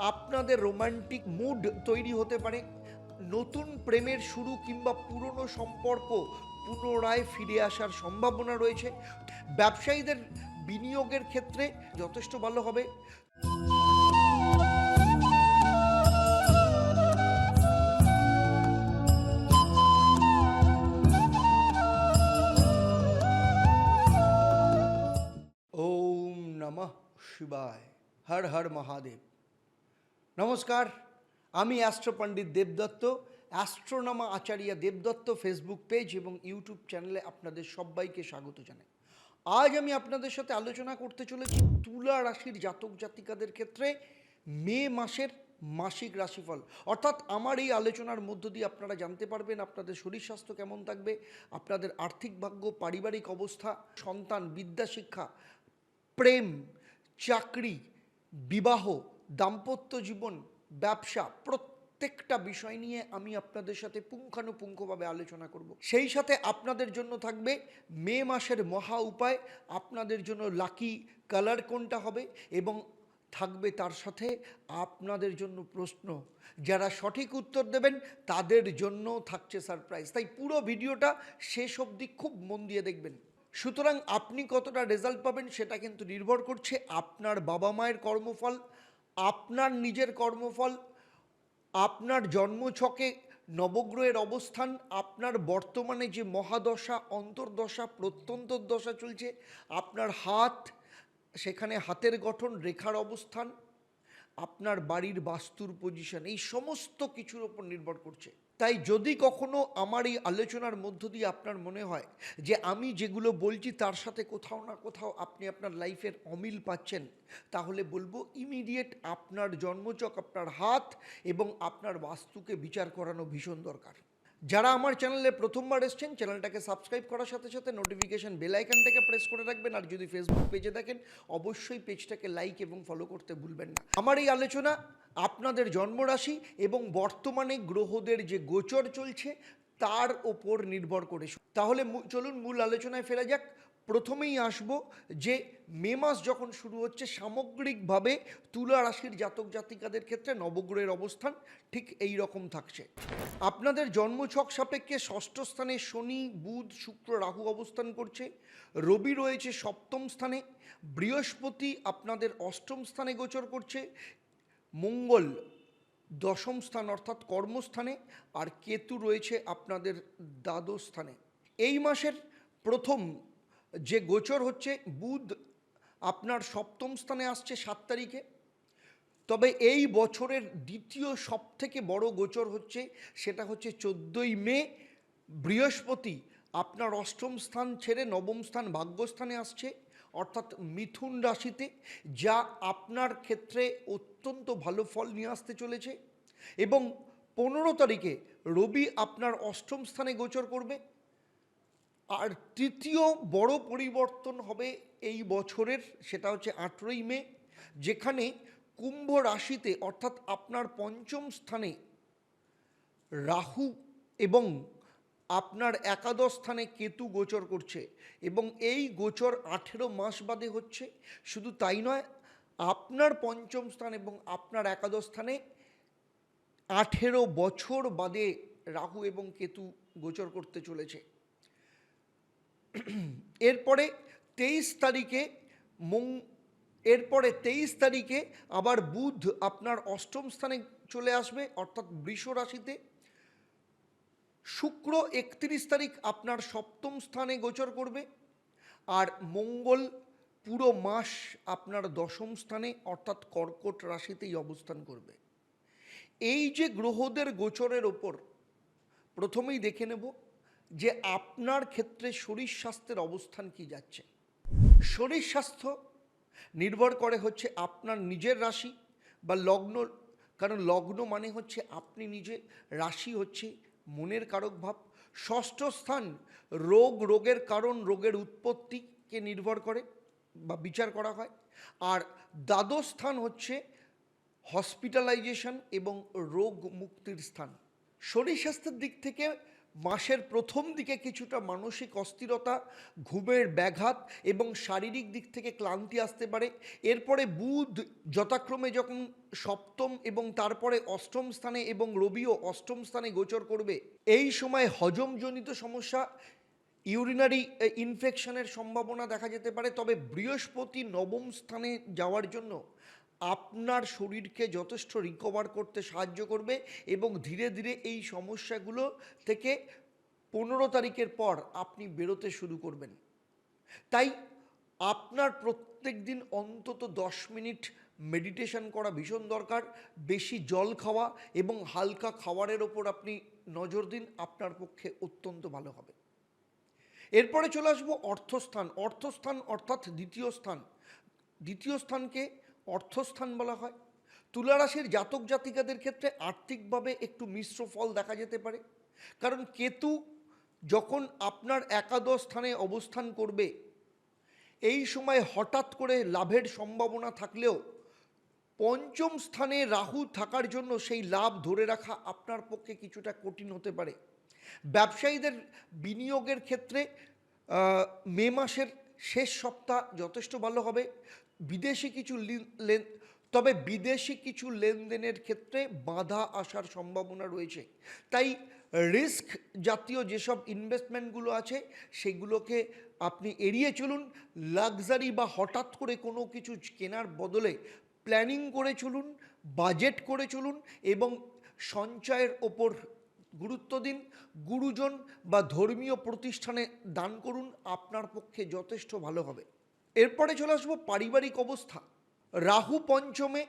আপনাদের romantic mood তৈরি হতে পারে, নতুন প্রেমের শুরু কিংবা পুরনো সম্পর্ক পুনরায় ফিরে আসার সম্ভাবনা রয়েছে। ব্যবসায়ীদের বিনিয়োগের ক্ষেত্রে যথেষ্ট ভালো হবে। ওম নমঃ শিবায়। হর হর মহাদেব। নমস্কার, আমি astro pandit Debdatta, Astronama Acharya Debdatta Facebook page এবং ইউটিউব চ্যানেলে আপনাদের সবাইকে স্বাগত জানাই। আজ আমি আপনাদের সাথে আলোচনা করতে চলেছি তুলা রাশির জাতক জাতিকাদের ক্ষেত্রে মে মাসের মাসিক রাশিফল। অর্থাৎ আমার এই আলোচনার মধ্য দিয়ে আপনারা জানতে পারবেন আপনাদের শরীর স্বাস্থ্য কেমন থাকবে, আপনাদের আর্থিক ভাগ্য, পারিবারিক অবস্থা, সন্তান বিদ্যা শিক্ষা প্রেম, চাকরি, বিবাহ দাম্পত্য জীবন, ব্যবসা, প্রত্যেকটা বিষয় নিয়ে আমি আপনাদের সাথে পুঙ্খানুপুঙ্খভাবে আলোচনা করব। সেই সাথে আপনাদের জন্য থাকবে মে মাসের মহা উপায়, আপনাদের জন্য লাকি কালার কোনটা হবে এবং থাকবে তার সাথে আপনাদের জন্য প্রশ্ন। যারা সঠিক উত্তর দেবেন, তাদের জন্য থাকছে সারপ্রাইজ তাই পুরো ভিডিওটা শেষ অবধি খুব মন দিয়ে দেখবেন। সুতরাং আপনি কতটা রেজাল্ট পাবেন সেটা কিন্তু নির্ভর করছে আপনার বাবা মায়ের কর্মফল আপনার নিজের কর্মফল, আপনার জন্মছকে নবগ্রহের অবস্থান, আপনার বর্তমানে যে মহাদশা, অন্তর্দশা প্রত্যন্তর দশা চলছে, আপনার হাত, সেখানে হাতের গঠন, রেখার অবস্থান, আপনার বাড়ির বাস্তুর পজিশন এই সমস্ত কিছুর ওপর নির্ভর করছে। তাই যদি কখনো আমার এই আলোচনার মধ্য দিয়ে আপনার মনে হয় যে আমি যেগুলো বলছি তার সাথে কোথাও না কোথাও আপনি আপনার লাইফের অমিল পাচ্ছেন, তাহলে বলব ইমিডিয়েট আপনার জন্মচক, আপনার হাত এবং আপনার বাস্তুকে বিচার করানো ভীষণ দরকার। যারা আমার চ্যানেলে প্রথমবার এসছেন, চ্যানেলটাকে সাবস্ক্রাইব করার সাথে সাথে নোটিফিকেশান বেল আইকনটাকে প্রেস করে রাখবেন। আর যদি ফেসবুক পেজে দেখেন, অবশ্যই পেজটাকে লাইক এবং ফলো করতে ভুলবেন না। আমার এই আলোচনা আপনাদের জন্মরাশি এবং বর্তমানে গ্রহদের যে গোচর চলছে, তার ওপর নির্ভর করে। তাহলে চলুন মূল আলোচনায় ফেরা যাক। প্রথমেই আসব যে মে মাস যখন শুরু হচ্ছে, সামগ্রিকভাবে তুলা রাশির জাতক জাতিকাদের ক্ষেত্রে নবগ্রহের অবস্থান ঠিক এই রকম থাকছে। আপনাদের জন্মছক সাপেক্ষে ষষ্ঠ স্থানে শনি, বুধ, শুক্র, রাহু অবস্থান করছে। রবি রয়েছে সপ্তম স্থানে। বৃহস্পতি আপনাদের অষ্টম স্থানে গোচর করছে। মঙ্গল দশম স্থান অর্থাৎ কর্মস্থানে আর কেতু রয়েছে আপনাদের দ্বাদশ স্থানে। এই মাসের প্রথম যে গোচর হচ্ছে, বুধ আপনার সপ্তম স্থানে আসছে সাত তারিখে। তবে এই বছরের দ্বিতীয় সব থেকে বড় গোচর হচ্ছে, সেটা হচ্ছে চোদ্দোই মে, বৃহস্পতি আপনার অষ্টম স্থান ছেড়ে নবম স্থান ভাগ্যস্থানে আসছে, অর্থাৎ মিথুন রাশিতে, যা আপনার ক্ষেত্রে অত্যন্ত ভালো ফল নিয়ে আসতে চলেছে। এবং পনেরো তারিখে রবি আপনার অষ্টম স্থানে গোচর করবে। আর তৃতীয় বড় পরিবর্তন হবে এই বছরের, সেটা হচ্ছে আঠেরোই মে, যেখানে কুম্ভ রাশিতে, অর্থাৎ আপনার পঞ্চম স্থানে রাহু এবং আপনার একাদশ স্থানে কেতু গোচর করছে এবং এই গোচর আঠেরো মাস বাদে হচ্ছে। শুধু তাই নয়, আপনার পঞ্চম স্থান এবং আপনার একাদশ স্থানে আঠেরো বছর বাদে রাহু এবং কেতু গোচর করতে চলেছে। এরপরে তেইশ তারিখে মং এরপরে তেইশ তারিখে আবার বুধ আপনার অষ্টম স্থানে চলে আসবে, অর্থাৎ বৃষ রাশিতে। শুক্র একত্রিশ তারিখ আপনার সপ্তম স্থানে গোচর করবে, আর মঙ্গল পুরো মাস আপনার দশম স্থানে, অর্থাৎ কর্কট রাশিতেই অবস্থান করবে। এই যে গ্রহদের গোচরের ওপর, প্রথমেই দেখে নেব যে আপনার ক্ষেত্রে শরীর স্বাস্থ্যের অবস্থান কি যাচ্ছে? শরীর স্বাস্থ্য নির্ভর করে হচ্ছে আপনার নিজের রাশি বা লগ্ন, কারণ লগ্ন মানে হচ্ছে আপনি নিজে, রাশি হচ্ছে মনের কারক ভাব। ষষ্ঠ স্থান রোগ, রোগের কারণ, রোগের উৎপত্তিকে নির্ভর করে বা বিচার করা হয়। আর দ্বাদশ স্থান হচ্ছে হসপিটালাইজেশন এবং রোগ মুক্তির স্থান। শরীর স্বাস্থ্যের দিক থেকে মাসের প্রথম দিকে কিছুটা মানসিক অস্থিরতা, ঘুমের ব্যাঘাত এবং শারীরিক দিক থেকে ক্লান্তি আসতে পারে। এরপরে বুধ যথাক্রমে যখন সপ্তম এবং তারপরে অষ্টম স্থানে এবং রবিও অষ্টম স্থানে গোচর করবে, এই সময় হজমজনিত সমস্যা, ইউরিনারি ইনফেকশনের সম্ভাবনা দেখা যেতে পারে। তবে বৃহস্পতি নবম স্থানে যাওয়ার জন্য আপনার শরীরকে যথেষ্ট রিকভার করতে সাহায্য করবে এবং ধীরে ধীরে এই সমস্যাগুলো থেকে পনেরো তারিখের পর আপনি বেরোতে শুরু করবেন। তাই আপনার প্রত্যেক দিন অন্তত দশ মিনিট মেডিটেশন করা ভীষণ দরকার। বেশি জল খাওয়া এবং হালকা খাবারের ওপর আপনি নজর দিন, আপনার পক্ষে অত্যন্ত ভালো হবে। এরপরে চলে আসব অর্থস্থান। অর্থস্থান অর্থাৎ দ্বিতীয় স্থান। দ্বিতীয় স্থানকে অর্থস্থান বলা হয়। তুলারাশির জাতক জাতিকাদের ক্ষেত্রে আর্থিকভাবে একটু মিশ্র ফল দেখা যেতে পারে। কারণ কেতু যখন আপনার একাদশ স্থানে অবস্থান করবে, এই সময় হঠাৎ করে লাভের সম্ভাবনা থাকলেও পঞ্চম স্থানে রাহু থাকার জন্য সেই লাভ ধরে রাখা আপনার পক্ষে কিছুটা কঠিন হতে পারে। ব্যবসায়ীদের বিনিয়োগের ক্ষেত্রে মে মাসের শেষ সপ্তাহ যথেষ্ট ভালো হবে। বিদেশি কিছু তবে বিদেশি কিছু লেনদেনের ক্ষেত্রে বাধা আসার সম্ভাবনা রয়েছে। তাই রিস্ক জাতীয় যেসব ইনভেস্টমেন্টগুলো আছে, সেগুলোকে আপনি এড়িয়ে চলুন। লাক্সারি বা হঠাৎ করে কোনো কিছু কেনার বদলে প্ল্যানিং করে চলুন, বাজেট করে চলুন এবং সঞ্চয়ের ওপর গুরুত্ব দিন। গুরুজন বা ধর্মীয় প্রতিষ্ঠানে দান করুন, আপনার পক্ষে যথেষ্ট ভালো হবে। এরপরে চলে আসব পারিবারিক অবস্থা। রাহু পঞ্চমে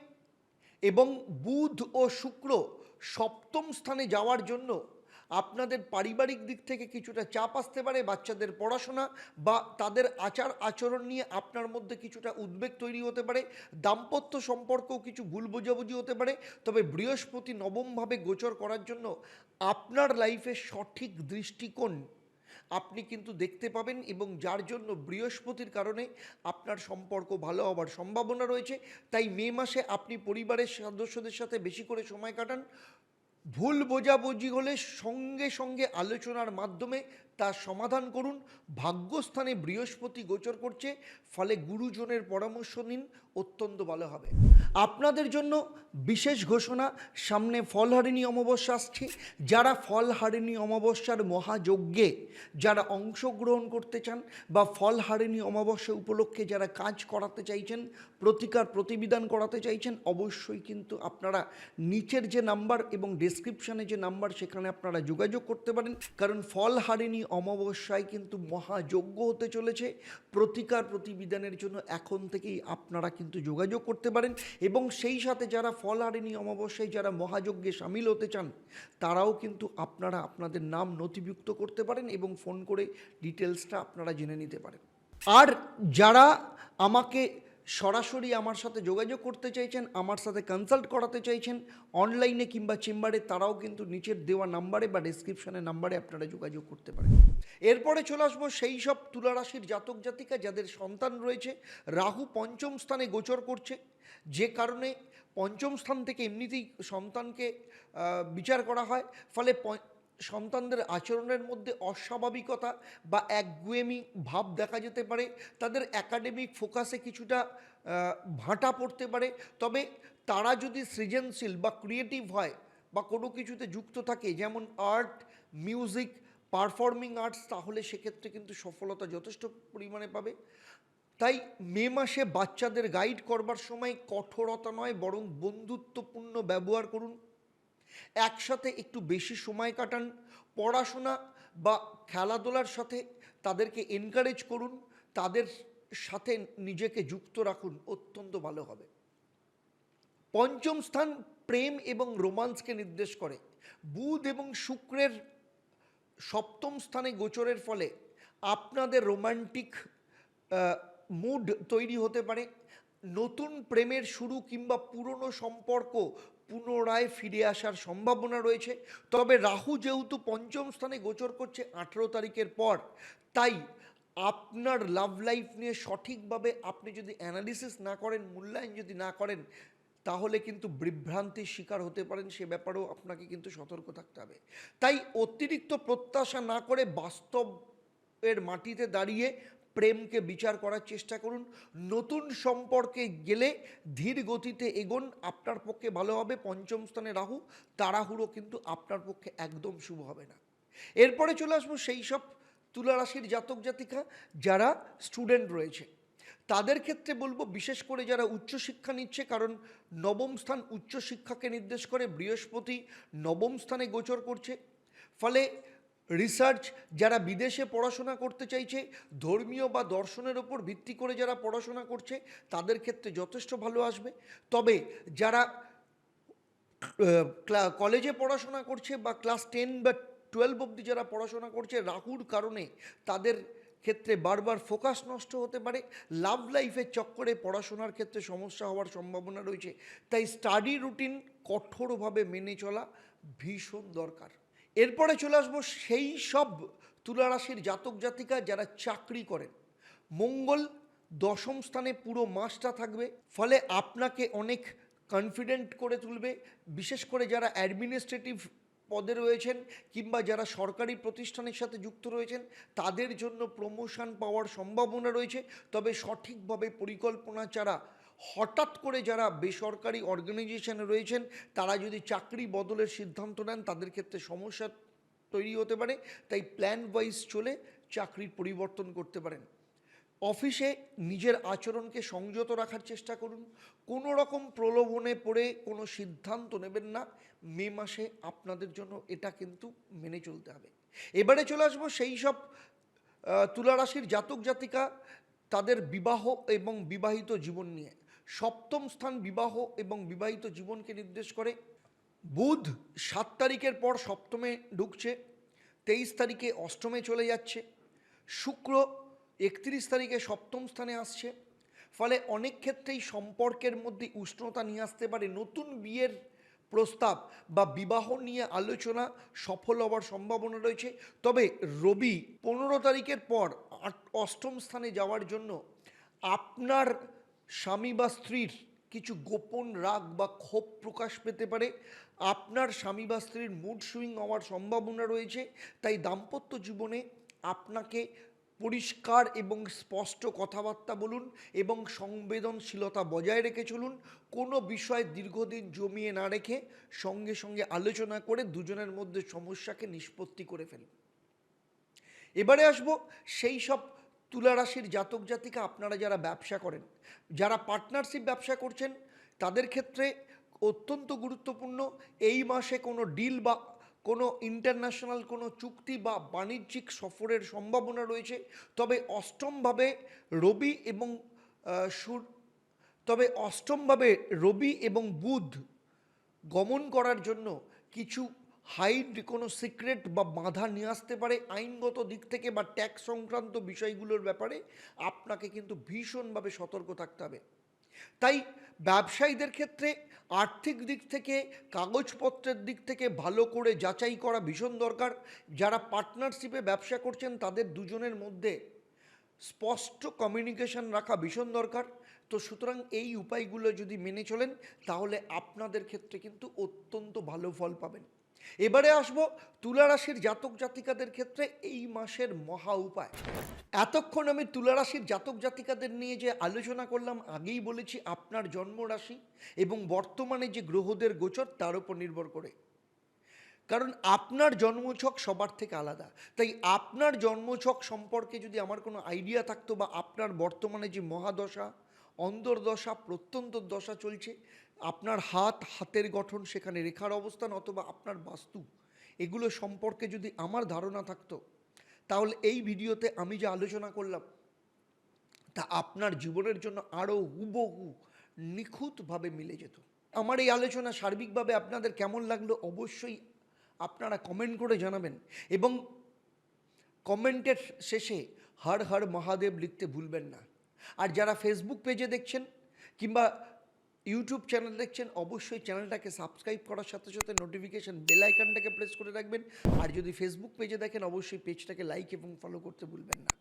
এবং বুধ ও শুক্র সপ্তম স্থানে যাওয়ার জন্য আপনাদের পারিবারিক দিক থেকে কিছুটা চাপ আসতে পারে, বাচ্চাদের পড়াশোনা বা তাদের আচার আচরণ নিয়ে আপনার মধ্যে কিছুটা উদ্বেগ তৈরি হতে পারে, দাম্পত্য সম্পর্কেও কিছু ভুল বোঝাবুঝি হতে পারে। তবে বৃহস্পতি নবমভাবে গোচর করার জন্য আপনার লাইফে সঠিক দৃষ্টিকোণ আপনি কিন্তু দেখতে পাবেন এবং যার জন্য বৃহস্পতির কারণে আপনার সম্পর্ক ভালো হওয়ার সম্ভাবনা রয়েছে। তাই মে মাসে আপনি পরিবারের সদস্যদের সাথে বেশি করে সময় কাটান। ভুল বোঝাবুঝি হলে সঙ্গে সঙ্গে আলোচনার মাধ্যমে তার সমাধান করুন। ভাগ্যস্থানে বৃহস্পতি গোচর করছে, ফলে গুরুজনের পরামর্শ নিন, অত্যন্ত ভালো হবে। আপনাদের জন্য বিশেষ ঘোষণা, সামনে ফলহারিণী অমাবস্যা আসছে। যারা ফলহারিণী অমাবস্যার মহাযজ্ঞে যারা অংশগ্রহণ করতে চান বা ফলহারিণী অমাবস্যা উপলক্ষে যারা কাজ করাতে চাইছেন, প্রতিকার প্রতিবিধান করাতে চাইছেন, অবশ্যই কিন্তু আপনারা নিচের যে নাম্বার এবং ডেসক্রিপশানে যে নাম্বার, সেখানে আপনারা যোগাযোগ করতে পারেন। কারণ ফলহারিণী অমাবস্যায় কিন্তু মহাযজ্ঞ হতে চলেছে। প্রতিকার প্রতিবিধানের জন্য এখন থেকেই আপনারা কিন্তু যোগাযোগ করতে পারেন এবং সেই সাথে যারা ফলহারিণী অমাবস্যায়, যারা মহাযজ্ঞে সামিল হতে চান, তারাও কিন্তু আপনারা আপনাদের নাম নথিভুক্ত করতে পারেন এবং ফোন করে ডিটেলসটা আপনারা জেনে নিতে পারেন। আর যারা আমাকে সরাসরি আমার সাথে যোগাযোগ করতে চাইছেন, আমার সাথে কনসাল্ট করাতে চাইছেন অনলাইনে কিংবা চেম্বারে তারাও কিন্তু নিচের দেওয়া নাম্বারে বা ডিসক্রিপশনের নাম্বারে আপনারা যোগাযোগ করতে পারেন। এরপরে চলে আসব সেই সব তুলারাশির জাতক জাতিকা যাদের সন্তান রয়েছে। রাহু পঞ্চম স্থানে গোচর করছে। যে কারণে পঞ্চম স্থান থেকে এমনিতেই সন্তানকে বিচার করা হয়। ফলে সন্তানদের আচরণের মধ্যে অস্বাভাবিকতা বা একগুয়েমি ভাব দেখা যেতে পারে, তাদের একাডেমিক ফোকাসে কিছুটা ভাঁটা পড়তে পারে। তবে তারা যদি সৃজনশীল বা ক্রিয়েটিভ হয় বা কোনো কিছুতে যুক্ত থাকে, যেমন আর্ট মিউজিক পারফর্মিং আর্টস তাহলে সেক্ষেত্রে কিন্তু সফলতা যথেষ্ট পরিমাণে পাবে। তাই মে মাসে বাচ্চাদের গাইড করবার সময় কঠোরতা নয়, বরং বন্ধুত্বপূর্ণ ব্যবহার করুন। একসাথে একটু বেশি সময় কাটান, পড়াশোনা বা খেলাধুলার সাথে তাদেরকে এনকারেজ করুন, তাদের সাথে নিজেকে যুক্ত রাখুন, অত্যন্ত ভালো হবে। পঞ্চম স্থান প্রেম এবং রোমান্সকে নির্দেশ করে। বুধ এবং শুক্রের সপ্তম স্থানে গোচরের ফলে আপনাদের রোমান্টিক মুড তৈরি হতে পারে। নতুন প্রেমের শুরু কিংবা পুরনো সম্পর্ক পুনরায় ফিরে আসার সম্ভাবনা রয়েছে। তবে রাহু যেহেতু পঞ্চম স্থানে গোচর করছে আঠেরো তারিখের পর, তাই আপনার লাভ লাইফ নিয়ে সঠিকভাবে আপনি যদি অ্যানালিসিস না করেন, মূল্যায়ন যদি না করেন, তাহলে কিন্তু বিভ্রান্তির শিকার হতে পারেন, সে ব্যাপারেও আপনাকে কিন্তু সতর্ক থাকতে হবে। তাই অতিরিক্ত প্রত্যাশা না করে বাস্তবের মাটিতে দাঁড়িয়ে প্রেমকে বিচার করার চেষ্টা করুন। নতুন সম্পর্কে গেলে ধীর গতিতে এগোন। আপনার পক্ষে ভালো হবে। পঞ্চম স্থানে রাহু, তাড়াহুড়ো কিন্তু আপনার পক্ষে একদম শুভ হবে না। এরপরে চলে আসব সেই সব তুলা রাশির জাতক জাতিকা যারা স্টুডেন্ট রয়েছে। তাদের ক্ষেত্রে বলব, বিশেষ করে যারা উচ্চশিক্ষা নিচ্ছে, কারণ নবম স্থান উচ্চশিক্ষাকে নির্দেশ করে, বৃহস্পতি নবম স্থানে গোচর করছে। ফলে রিসার্চ যারা বিদেশে পড়াশোনা করতে চাইছে, ধর্মীয় বা দর্শনের ওপর ভিত্তি করে যারা পড়াশোনা করছে, তাদের ক্ষেত্রে যথেষ্ট ভালো আসবে। তবে যারা কলেজে পড়াশোনা করছে বা ক্লাস টেন বা টুয়েলভ অবধি যারা পড়াশোনা করছে, রাহুর কারণে তাদের ক্ষেত্রে বারবার ফোকাস নষ্ট হতে পারে। লাভ লাইফের চক্করে পড়াশোনার ক্ষেত্রে সমস্যা হওয়ার সম্ভাবনা রয়েছে। তাই স্টাডি রুটিন কঠোরভাবে মেনে চলা ভীষণ দরকার। এরপরে চলে আসব সেই সব তুলারাশির জাতক জাতিকা যারা চাকরি করেন। মঙ্গল দশম স্থানে পুরো মাসটা থাকবে, ফলে আপনাকে অনেক কনফিডেন্ট করে তুলবে। বিশেষ করে যারা অ্যাডমিনিস্ট্রেটিভ পদে রয়েছেন কিংবা যারা সরকারি প্রতিষ্ঠানের সাথে যুক্ত রয়েছেন, তাদের জন্য প্রমোশন পাওয়ার সম্ভাবনা রয়েছে। তবে সঠিকভাবে পরিকল্পনা ছাড়া হঠাৎ করে যারা বেসরকারি অর্গানাইজেশনে রয়েছেন তারা যদি চাকরি বদলের সিদ্ধান্ত নেন তাদের ক্ষেত্রে সমস্যা তৈরি হতে পারে। তাই প্ল্যান ওয়াইজ চলে চাকরির পরিবর্তন করতে পারেন। অফিসে নিজের আচরণকে সংযত রাখার চেষ্টা করুন। কোনো রকম প্রলোভনে পড়ে কোনো সিদ্ধান্ত নেবেন না। মে মাসে আপনাদের জন্য এটা কিন্তু মেনে চলতে হবে। এবারে চলে আসব সেই সব আহ, তুলা রাশির জাতক জাতিকা তাদের বিবাহ এবং বিবাহিত জীবন নিয়ে। সপ্তম স্থান বিবাহ এবং বিবাহিত জীবনকে নির্দেশ করে। বুধ সাত তারিখের পর সপ্তমে ঢুকছে, তেইশ তারিখে অষ্টমে চলে যাচ্ছে, শুক্র একত্রিশ তারিখে সপ্তম স্থানে আসছে। ফলে অনেক ক্ষেত্রেই সম্পর্কের মধ্যে উষ্ণতা নিয়ে আসতে পারে নতুন বিয়ের প্রস্তাব বা বিবাহ নিয়ে আলোচনা সফল হওয়ার সম্ভাবনা রয়েছে। তবে রবি পনেরো তারিখের পর অষ্টম স্থানে যাওয়ার জন্য আপনার স্বামী বা স্ত্রীর কিছু গোপন রাগ বা ক্ষোভ প্রকাশ পেতে পারে। আপনার স্বামী বা স্ত্রীর মুড সুইং হওয়ার সম্ভাবনা রয়েছে, তাই দাম্পত্য জীবনে আপনাকে পরিষ্কার এবং স্পষ্ট কথাবার্তা বলুন এবং সংবেদনশীলতা বজায় রেখে চলুন। কোনো বিষয় দীর্ঘদিন জমিয়ে না রেখে সঙ্গে সঙ্গে আলোচনা করে দুজনের মধ্যে সমস্যাকে নিষ্পত্তি করে ফেলুন। এবারে আসব সেই সব তুলা রাশির জাতক জাতিকা আপনারা যারা ব্যবসা করেন, যারা পার্টনারশিপ ব্যবসা করছেন, তাদের ক্ষেত্রে অত্যন্ত গুরুত্বপূর্ণ এই মাসে কোনো ডিল বা কোনো ইন্টারন্যাশনাল কোনো চুক্তি বা বাণিজ্যিক সফরের সম্ভাবনা রয়েছে। তবে অষ্টমভাবে রবি এবং সুর, তবে অষ্টমভাবে রবি এবং বুধ গমন করার জন্য কিছু হাইড কোনো সিক্রেট বা বাধা নিয়ে আসতে পারে আইনগত দিক থেকে বা ট্যাক্স সংক্রান্ত বিষয়গুলোর ব্যাপারে, আপনাকে কিন্তু ভীষণভাবে সতর্ক থাকতে হবে। তাই ব্যবসায়ীদের ক্ষেত্রে আর্থিক দিক থেকে, কাগজপত্রের দিক থেকে ভালো করে যাচাই করা ভীষণ দরকার। যারা পার্টনারশিপে ব্যবসা করছেন, তাদের দুজনের মধ্যে স্পষ্ট কমিউনিকেশন রাখা ভীষণ দরকার। তো সুতরাং এই উপায়গুলো যদি মেনে চলেন, তাহলে আপনাদের ক্ষেত্রে কিন্তু অত্যন্ত ভালো ফল পাবেন। এবারে আসব তুলারাশির জাতক জাতিকাদের ক্ষেত্রে এই মাসের মহা উপায়। এতক্ষণ আমি তুলারাশির জাতক জাতিকাদের নিয়ে যে আলোচনা করলাম, আগেই বলেছি আপনার জন্ম রাশি এবং বর্তমানে যে গ্রহদের গোচর, তার উপর নির্ভর করে। কারণ আপনার জন্মছক সবার থেকে আলাদা। তাই আপনার জন্মছক সম্পর্কে যদি আমার কোনো আইডিয়া থাকতো বা আপনার বর্তমানে যে মহাদশা অন্তর্দশা প্রত্যন্ত দশা চলছে। আপনার হাত, হাতের গঠন সেখানে রেখার অবস্থান অথবা আপনার বাস্তু, এগুলো সম্পর্কে যদি আমার ধারণা থাকতো, তাহলে এই ভিডিওতে আমি যে আলোচনা করলাম, তা আপনার জীবনের জন্য আরও হুবহু নিখুঁতভাবে মিলে যেত। আমার এই আলোচনা সার্বিকভাবে আপনাদের কেমন লাগল অবশ্যই আপনারা কমেন্ট করে জানাবেন এবং কমেন্টের শেষে হর হর মহাদেব লিখতে ভুলবেন না। আর যারা ফেসবুক পেজে দেখছেন কিংবা ইউটিউব চ্যানেল দেখছেন, অবশ্যই চ্যানেলটাকে সাবস্ক্রাইব করার সাথে সাথে নোটিফিকেশান বেল আইকনটাকে প্রেস করে রাখবেন। আর যদি ফেসবুক পেজে দেখেন, অবশ্যই পেজটাকে লাইক এবং ফলো করতে ভুলবেন না।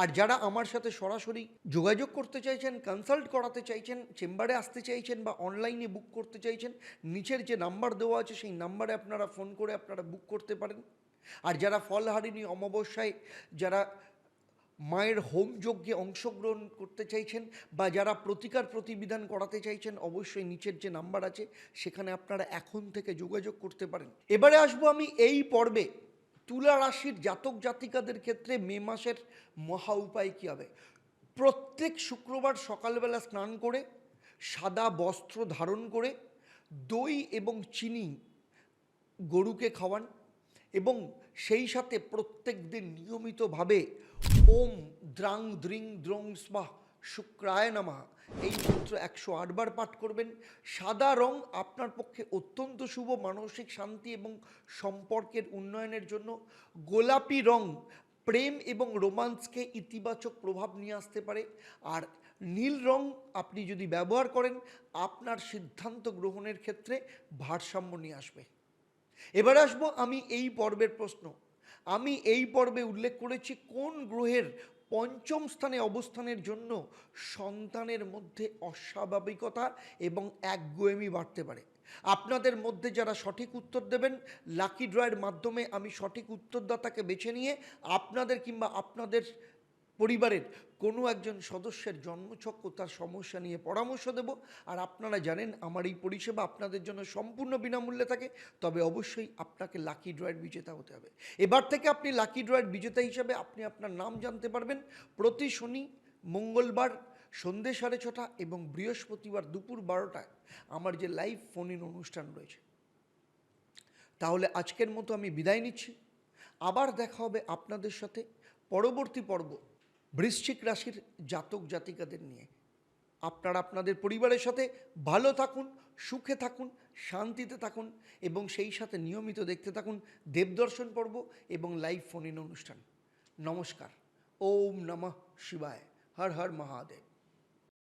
আর যারা আমার সাথে সরাসরি যোগাযোগ করতে চাইছেন কনসাল্ট করাতে চাইছেন, চেম্বারে আসতে চাইছেন বা অনলাইনে বুক করতে চাইছেন, নিচের যে নাম্বার দেওয়া আছে সেই নাম্বারে আপনারা ফোন করে আপনারা বুক করতে পারেন। আর যারা ফলহারিণী অমাবস্যায়, যারা মায়ের হোম যজ্ঞে অংশগ্রহণ করতে চাইছেন বা যারা প্রতিকার প্রতিবিধান করাতে চাইছেন, অবশ্যই নিচের যে নাম্বার আছে, সেখানে আপনারা এখন থেকে যোগাযোগ করতে পারেন। এবারে আসব আমি এই পর্বে। তুলা রাশির জাতক জাতিকাদের ক্ষেত্রে মে মাসের মহা উপায় কী হবে? প্রত্যেক শুক্রবার সকালবেলা স্নান করে, সাদা বস্ত্র ধারণ করে, দই এবং চিনি গরুকে খাওয়ান এবং সেই সাথে প্রত্যেক দিন নিয়মিতভাবে ওম দ্রাং দ্রিং দ্রং স্মাহ শুক্রায় নামা। এই মন্ত্র একশো আটবার পাঠ করবেন। সাদা রং আপনার পক্ষে অত্যন্ত শুভ মানসিক শান্তি এবং সম্পর্কের উন্নয়নের জন্য। গোলাপি রং প্রেম এবং রোমান্সকে ইতিবাচক প্রভাব নিয়ে আসতে পারে। আর নীল রং আপনি যদি ব্যবহার করেন, আপনার সিদ্ধান্ত গ্রহণের ক্ষেত্রে ভারসাম্য নিয়ে আসবে। এবার আসব আমি এই পর্বের প্রশ্ন। আমি এই পর্বে উল্লেখ করেছি কোন গ্রহের পঞ্চম স্থানে অবস্থানের জন্য সন্তানের মধ্যে অস্বাভাবিকতা এবং একগুয়েমি বাড়তে পারে? আপনাদের মধ্যে যারা সঠিক উত্তর দেবেন লাকি ড্রয়ের মাধ্যমে আমি সঠিক উত্তরদাতাকে বেছে নিয়ে আপনাদের কিংবা আপনাদের পরিবারের কোনো একজন সদস্যের জন্মছক ও তার সমস্যা নিয়ে পরামর্শ দেব। আর আপনারা জানেন, আমার এই পরিষেবা আপনাদের জন্য সম্পূর্ণ বিনামূল্যে থাকে। তবে অবশ্যই আপনাকে লাকি ড্রয়ের বিজেতা হতে হবে। এবার থেকে আপনি লাকি ড্রয়ের বিজেতা হিসাবে আপনি আপনার নাম জানতে পারবেন। প্রতি শনি মঙ্গলবার সন্ধ্যে সাড়ে ছটা এবং বৃহস্পতিবার দুপুর বারোটায় আমার যে লাইভ ফোন ইন অনুষ্ঠান রয়েছে। তাহলে আজকের মতো আমি বিদায় নিচ্ছি। আবার দেখা হবে আপনাদের সাথে পরবর্তী পর্ব। বৃশ্চিক রাশির জাতক জাতিকাদের নিয়ে। আপনারা আপনাদের পরিবারের সাথে ভালো থাকুন, সুখে থাকুন, শান্তিতে থাকুন এবং সেই সাথে নিয়মিত দেখতে থাকুন দেবদর্শন পর্ব এবং লাইভ ফোন ইন অনুষ্ঠান। নমস্কার। ওম নমঃ শিবায়। হর হর মহাদেব।